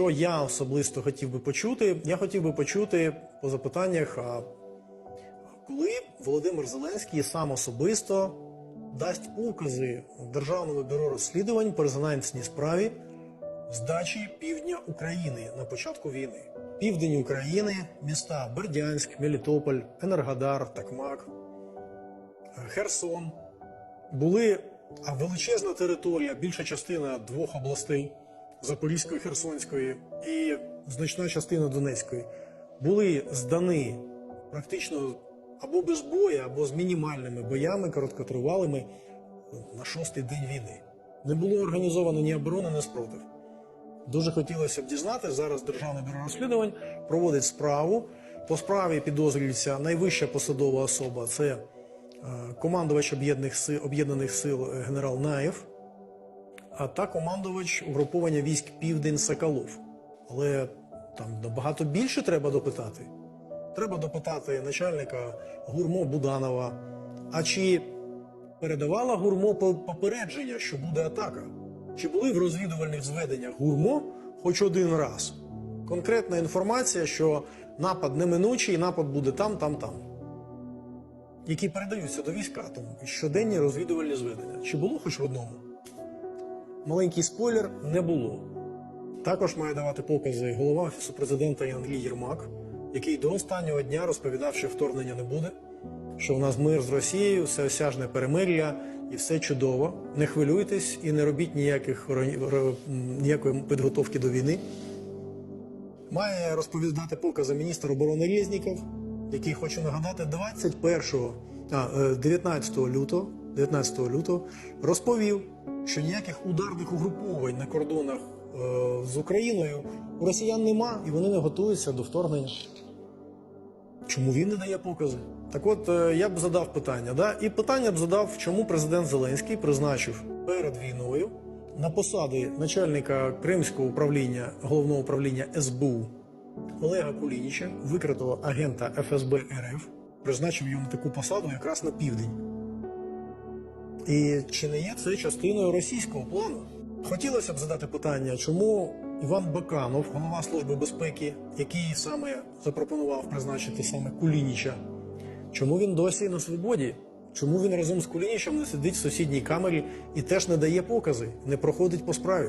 Що я особисто хотів би почути? Я хотів би почути по запитаннях, а коли Володимир Зеленський сам особисто дасть укази Державному бюро розслідувань по резонансній справі здачі півдня України на початку війни. Південь України, міста Бердянськ, Мелітополь, Енергодар, Такмак, Херсон були величезна територія, більша частина двох областей Запорізької, Херсонської і значна частина Донецької були здані практично або без бою, або з мінімальними боями, короткотривалими на шостий день війни. Не було організовано ні оборони, ні спротив. Дуже хотілося б дізнати. Зараз Державне бюро розслідувань проводить справу. По справі підозрюється найвища посадова особа це е, командувач об'єднаних сил, об'єднаних сил е, генерал Наєв, та командувач угруповання військ Південь Соколов. Але там набагато більше треба допитати. Треба допитати начальника гурмо Буданова. А чи передавала гурмо попередження, що буде атака? Чи були в розвідувальних зведеннях гурмо хоч один раз? Конкретна інформація, що напад неминучий, напад буде там, там, там. Які передаються до війська, тому щоденні розвідувальні зведення. Чи було хоч в одному? Маленький спойлер не було. Також має давати покази голова офісу президента Андрій Єрмак, який до останнього дня розповідав, що вторгнення не буде, що у нас мир з Росією, всеосяжне перемир'я і все чудово. Не хвилюйтесь і не робіть ніяких ніякої підготовки до війни. Має розповідати покази міністр оборони Резніков, який хочу нагадати, 21 а, е, 19 лютого, 19 лютого розповів, що ніяких ударних угруповань на кордонах е, з Україною у росіян нема, і вони не готуються до вторгнення. Чому він не дає покази? Так от е, я б задав питання, да? і питання б задав, чому президент Зеленський призначив перед війною на посади начальника Кримського управління головного управління СБУ Олега Кулініча, викритого агента ФСБ РФ, призначив йому таку посаду якраз на південь. І чи не є це частиною російського плану? Хотілося б задати питання, чому Іван Баканов, голова Служби безпеки, який саме запропонував призначити саме Кулініча, чому він досі на свободі? Чому він разом з Кулінічем не сидить в сусідній камері і теж не дає покази, не проходить по справі?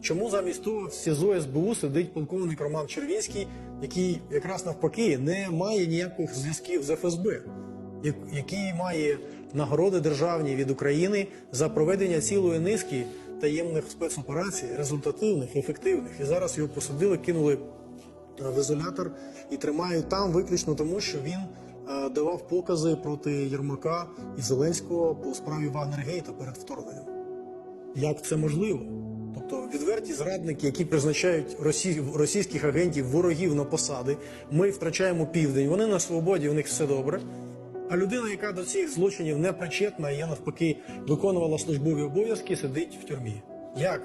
Чому замість того в СІЗО СБУ сидить полковник Роман Червінський, який якраз навпаки не має ніяких зв'язків з ФСБ, який має нагороди державні від України за проведення цілої низки таємних спецоперацій, результативних, ефективних. І зараз його посадили, кинули е, в ізолятор і тримають там виключно тому, що він е, давав покази проти Єрмака і Зеленського по справі Вагнергейта перед вторгненням. Як це можливо? Тобто відверті зрадники, які призначають росі... російських агентів ворогів на посади, ми втрачаємо південь, вони на свободі, у них все добре. А людина, яка до цих злочинів не причетна, я навпаки виконувала службові обов'язки, сидить в тюрмі. Як